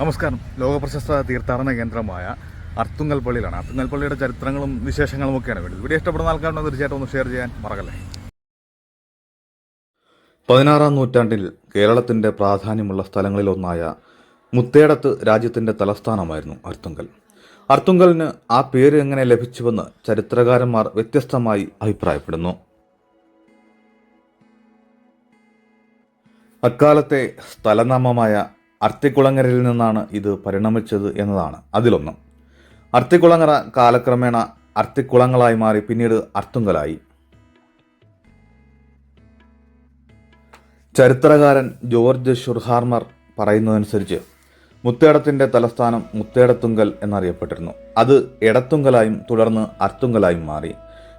നമസ്കാരം. ലോകപ്രശസ്ത തീർത്ഥാടന കേന്ദ്രമായ അർത്തുങ്കൽ പള്ളിയിലാണ് അർത്തുങ്കൽ പള്ളിയുടെ ചരിത്രങ്ങളും വിശേഷങ്ങളും ഒക്കെയാണ് വേണ്ടത് വീഡിയോ ഇഷ്ടപ്പെടുന്ന ആൾക്കാരുണ്ട് തീർച്ചയായിട്ടും ഒന്ന് ഷെയർ ചെയ്യാൻ മറക്കല്ലേ? പതിനാറാം നൂറ്റാണ്ടിൽ കേരളത്തിന്റെ പ്രാധാന്യമുള്ള സ്ഥലങ്ങളിലൊന്നായ മുത്തേടത്ത് രാജ്യത്തിന്റെ തലസ്ഥാനമായിരുന്നു അർത്തുങ്കൽ. അർത്തുങ്കലിന് ആ പേര് എങ്ങനെ ലഭിച്ചുവെന്ന് ചരിത്രകാരന്മാർ വ്യത്യസ്തമായി അഭിപ്രായപ്പെടുന്നു. അക്കാലത്തെ സ്ഥലനാമമായ അർത്തിക്കുളങ്ങരയിൽ നിന്നാണ് ഇത് പരിണമിച്ചത് എന്നതാണ് അതിലൊന്ന്. അർത്തിക്കുളങ്ങര കാലക്രമേണ അർത്തിക്കുളങ്ങളായി മാറി പിന്നീട് അർത്തുങ്കലായി. ചരിത്രകാരൻ ജോർജ് ഷുർഹാർമർ പറയുന്നതനുസരിച്ച് മുത്തേടത്തിന്റെ തലസ്ഥാനം മുത്തേടത്തുങ്കൽ എന്നറിയപ്പെട്ടിരുന്നു. അത് എടത്തുങ്കലായും തുടർന്ന് അർത്തുങ്കലായും മാറി.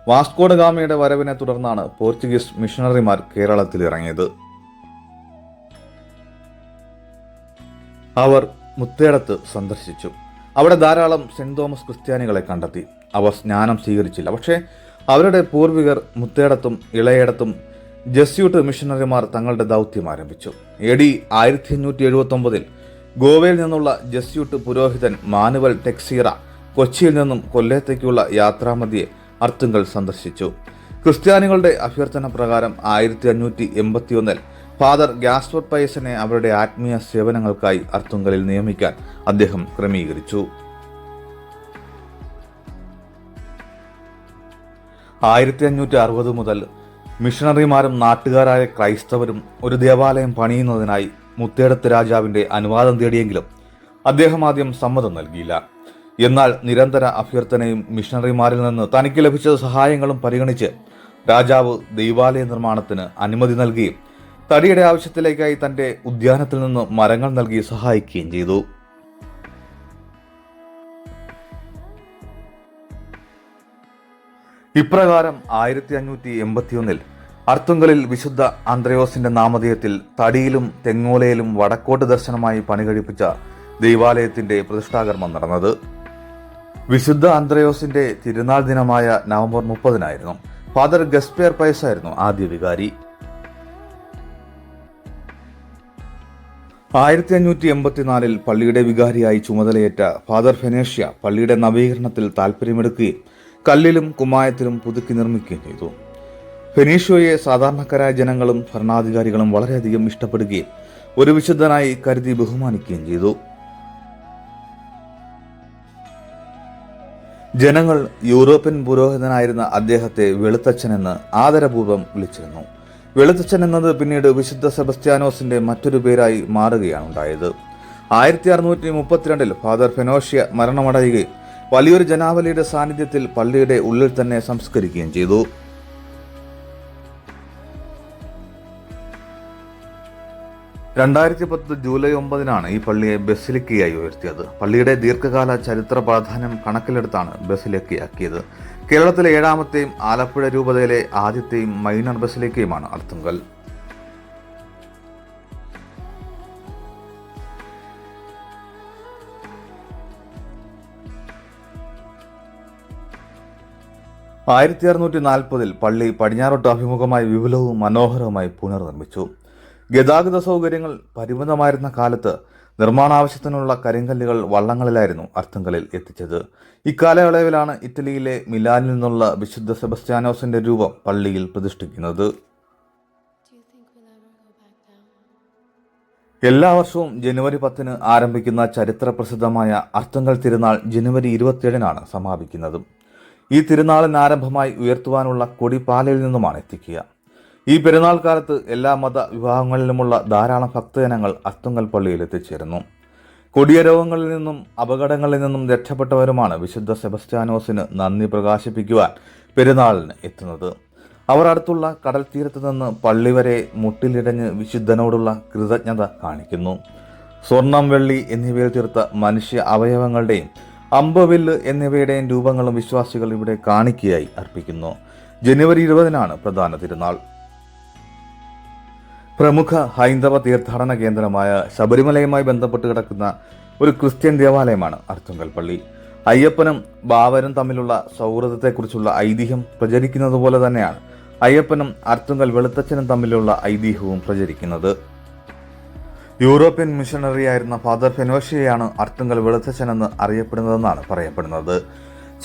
വാസ്കോഡ് ഗാമയുടെ വരവിനെ തുടർന്നാണ് പോർച്ചുഗീസ് മിഷണറിമാർ കേരളത്തിൽ ഇറങ്ങിയത് അവർ മുത്തേടത്ത് സന്ദർശിച്ചു. അവിടെ ധാരാളം സെന്റ് തോമസ് ക്രിസ്ത്യാനികളെ കണ്ടെത്തി. അവർ സ്നാനം സ്വീകരിച്ചില്ല. പക്ഷേ അവരുടെ പൂർവികർ മുത്തേടത്തും ഇളയേടത്തും ജസ്യൂട്ട് മിഷണറിമാർ തങ്ങളുടെ ദൗത്യം ആരംഭിച്ചു. എ ഡി ആയിരത്തി അഞ്ഞൂറ്റി എഴുപത്തി ഒമ്പതിൽ ഗോവയിൽ നിന്നുള്ള ജസ്യൂട്ട് പുരോഹിതൻ മാനുവൽ ടെക്സീറ കൊച്ചിയിൽ നിന്നും കൊല്ലത്തേക്കുള്ള യാത്രാമതിയെ അർത്തുങ്കൽ സന്ദർശിച്ചു. ക്രിസ്ത്യാനികളുടെ അഭ്യർത്ഥന പ്രകാരം ആയിരത്തി അഞ്ഞൂറ്റി എൺപത്തിയൊന്നിൽ ഫാദർ ഗാസ്ഫർ പയസിനെ അവരുടെ ആത്മീയ സേവനങ്ങൾക്കായി അർത്തുങ്കലിൽ നിയമിക്കാൻ അദ്ദേഹം ക്രമീകരിച്ചു. ആയിരത്തി അഞ്ഞൂറ്റി അറുപത് മുതൽ മിഷണറിമാരും നാട്ടുകാരായ ക്രൈസ്തവരും ഒരു ദേവാലയം പണിയുന്നതിനായി മുത്തേടത്ത് രാജാവിന്റെ അനുവാദം തേടിയെങ്കിലും അദ്ദേഹം ആദ്യം സമ്മതം നൽകിയില്ല. എന്നാൽ നിരന്തര അഭ്യർത്ഥനയും മിഷണറിമാരിൽ നിന്ന് തനിക്ക് ലഭിച്ച സഹായങ്ങളും പരിഗണിച്ച് രാജാവ് ദൈവാലയ നിർമ്മാണത്തിന് അനുമതി നൽകുകയും തടിയുടെ ആവശ്യത്തിലേക്കായി തന്റെ ഉദ്യാനത്തിൽ നിന്ന് മരങ്ങൾ നൽകി സഹായിക്കുകയും ചെയ്തു. ഇപ്രകാരം ആയിരത്തി അഞ്ഞൂറ്റി എൺപത്തിയൊന്നിൽ അർത്തുങ്കലിൽ വിശുദ്ധ ആന്ത്രയോസിന്റെ നാമധേയത്തിൽ തടിയിലും തെങ്ങോലയിലും വടക്കോട്ട് ദർശനമായി പണി കഴിപ്പിച്ച ദൈവാലയത്തിന്റെ പ്രതിഷ്ഠാകർമ്മം നടന്നത്. വിശുദ്ധ ആന്ത്രയോസിന്റെ തിരുനാൾ ദിനമായ നവംബർ മുപ്പതിനായിരുന്നു. ഫാദർ ഗസ്പേർ പയസായിരുന്നു ആദ്യ വികാരി. ആയിരത്തി അഞ്ഞൂറ്റി എൺപത്തിനാലിൽ പള്ളിയുടെ വികാരിയായി ചുമതലയേറ്റ ഫാദർ ഫെനേഷ്യ പള്ളിയുടെ നവീകരണത്തിൽ താൽപ്പര്യമെടുക്കുകയും കല്ലിലും കുമ്മായത്തിലും പുതുക്കി നിർമ്മിക്കുകയും ചെയ്തു. ഫെനീഷ്യോയെ സാധാരണക്കാരായ ജനങ്ങളും ഭരണാധികാരികളും വളരെയധികം ഇഷ്ടപ്പെടുകയും ഒരു വിശുദ്ധനായി കരുതി ബഹുമാനിക്കുകയും ചെയ്തു. ജനങ്ങൾ യൂറോപ്യൻ പുരോഹിതനായിരുന്ന അദ്ദേഹത്തെ വെളുത്തച്ഛനെന്ന് ആദരപൂർവം വിളിച്ചിരുന്നു. വെളുത്തച്ഛൻ എന്നത് പിന്നീട് വിശുദ്ധ സെബസ്ത്യാനോസിന്റെ മറ്റൊരു പേരായി മാറുകയാണ് ഉണ്ടായത് ആയിരത്തി അറുന്നൂറ്റി മുപ്പത്തിരണ്ടിൽ ഫാദർ ഫെനോഷ്യ മരണമടയുകയും വലിയൊരു ജനാവലിയുടെ സാന്നിധ്യത്തിൽ പള്ളിയുടെ ഉള്ളിൽ തന്നെ സംസ്കരിക്കുകയും ചെയ്തു. രണ്ടായിരത്തി പത്ത് ജൂലൈ ഒമ്പതിനാണ് ഈ പള്ളിയെ ബസിലിക്കയായി ഉയർത്തിയത്. പള്ളിയുടെ ദീർഘകാല ചരിത്ര പ്രാധാന്യം കണക്കിലെടുത്താണ് ബസിലിക്കയാക്കിയത്. കേരളത്തിലെ ഏഴാമത്തെയും ആലപ്പുഴ രൂപതയിലെ ആദ്യത്തെയും മൈനർ ബസിലിക്കയുമാണ് അർത്തുങ്കൽ. ആയിരത്തി അറുന്നൂറ്റി നാൽപ്പതിൽ പള്ളി പടിഞ്ഞാറോട്ട് അഭിമുഖമായി വിപുലവും മനോഹരവുമായി പുനർനിർമ്മിച്ചു. ഗതാഗത സൗകര്യങ്ങൾ പരിമിതമായിരുന്ന കാലത്ത് നിർമ്മാണാവശ്യത്തിനുള്ള കരിങ്കല്ലുകൾ വള്ളങ്ങളിലായിരുന്നു അർത്ഥങ്ങളിൽ എത്തിച്ചത്. ഇക്കാലയളവിലാണ് ഇറ്റലിയിലെ മിലാനിൽ നിന്നുള്ള വിശുദ്ധ സെബസ്ത്യാനോസിന്റെ രൂപം പള്ളിയിൽ പ്രതിഷ്ഠിക്കുന്നത്. എല്ലാ വർഷവും ജനുവരി പത്തിന് ആരംഭിക്കുന്ന ചരിത്ര പ്രസിദ്ധമായ അർത്ഥങ്ങൾ തിരുനാൾ ജനുവരി ഇരുപത്തിയേഴിനാണ് സമാപിക്കുന്നത്. ഈ തിരുനാളിന് ആരംഭമായി ഉയർത്തുവാനുള്ള കൊടി പാലയിൽ നിന്നുമാണ് എത്തിക്കുക. ഈ പെരുന്നാൾ കാലത്ത് എല്ലാ മത വിഭാഗങ്ങളിലുമുള്ള ധാരാളം ഭക്തജനങ്ങൾ അത്തുങ്കൽ പള്ളിയിൽ എത്തിച്ചേരുന്നു. കൊടിയ രോഗങ്ങളിൽ നിന്നും അപകടങ്ങളിൽ നിന്നും രക്ഷപ്പെട്ടവരുമാണ് വിശുദ്ധ സെബസ്ത്യാനോസിന് നന്ദി പ്രകാശിപ്പിക്കുവാൻ പെരുന്നാളിന് എത്തുന്നത്. അവർ അടുത്തുള്ള കടൽ തീരത്ത് നിന്ന് പള്ളി വരെ മുട്ടിലിടഞ്ഞ് വിശുദ്ധനോടുള്ള കൃതജ്ഞത കാണിക്കുന്നു. സ്വർണം വെള്ളി എന്നിവയിൽ തീർത്ത മനുഷ്യ അവയവങ്ങളുടെയും അമ്പവില്ല് എന്നിവയുടെയും രൂപങ്ങളും വിശ്വാസികൾ ഇവിടെ കാണിക്കയായി അർപ്പിക്കുന്നു. ജനുവരി ഇരുപതിനാണ് പ്രധാന തിരുനാൾ. പ്രമുഖ ഹൈന്ദവ തീർത്ഥാടന കേന്ദ്രമായ ശബരിമലയുമായി ബന്ധപ്പെട്ട് കിടക്കുന്ന ഒരു ക്രിസ്ത്യൻ ദേവാലയമാണ് അർത്തുങ്കൽ പള്ളി അയ്യപ്പനും ബാബരും തമ്മിലുള്ള സൗഹൃദത്തെക്കുറിച്ചുള്ള ഐതിഹ്യം പ്രചരിക്കുന്നത് പോലെ തന്നെയാണ് അയ്യപ്പനും അർത്തുങ്കൽ വെളുത്തച്ഛനും തമ്മിലുള്ള ഐതിഹ്യവും പ്രചരിക്കുന്നത്. യൂറോപ്യൻ മിഷണറിയായിരുന്ന ഫാദർ ഫെനോഷിയാണ് അർത്തുങ്കൽ വെളുത്തച്ഛനെന്ന് അറിയപ്പെടുന്നതെന്നാണ് പറയപ്പെടുന്നത്.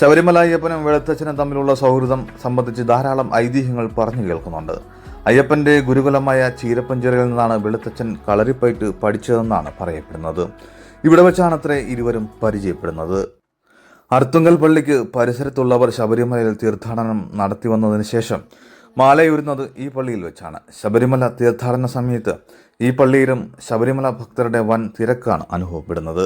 ശബരിമല അയ്യപ്പനും വെളുത്തച്ഛനും തമ്മിലുള്ള സൗഹൃദം സംബന്ധിച്ച് ധാരാളം ഐതിഹ്യങ്ങൾ പറഞ്ഞു കേൾക്കുന്നുണ്ട്. അയ്യപ്പന്റെ ഗുരുകുലമായ ചീരപ്പഞ്ചിറയിൽ നിന്നാണ് വെളുത്തച്ഛൻ കളരിപ്പയറ്റ് പഠിച്ചതെന്നാണ് പറയപ്പെടുന്നത്. ഇവിടെ വെച്ചാണത്രേ ഇരുവരും പരിചയപ്പെടുന്നത്. അർത്തുങ്കൽ പള്ളിക്ക് പരിസരത്തുള്ളവർ ശബരിമലയിൽ തീർത്ഥാടനം നടത്തി വന്നതിന് ശേഷം മാലയൂരുന്നത് ഈ പള്ളിയിൽ വെച്ചാണ്. ശബരിമല തീർത്ഥാടന സമയത്ത് ഈ പള്ളിയിലും ശബരിമല ഭക്തരുടെ വൻ തിരക്കാണ് അനുഭവപ്പെടുന്നത്.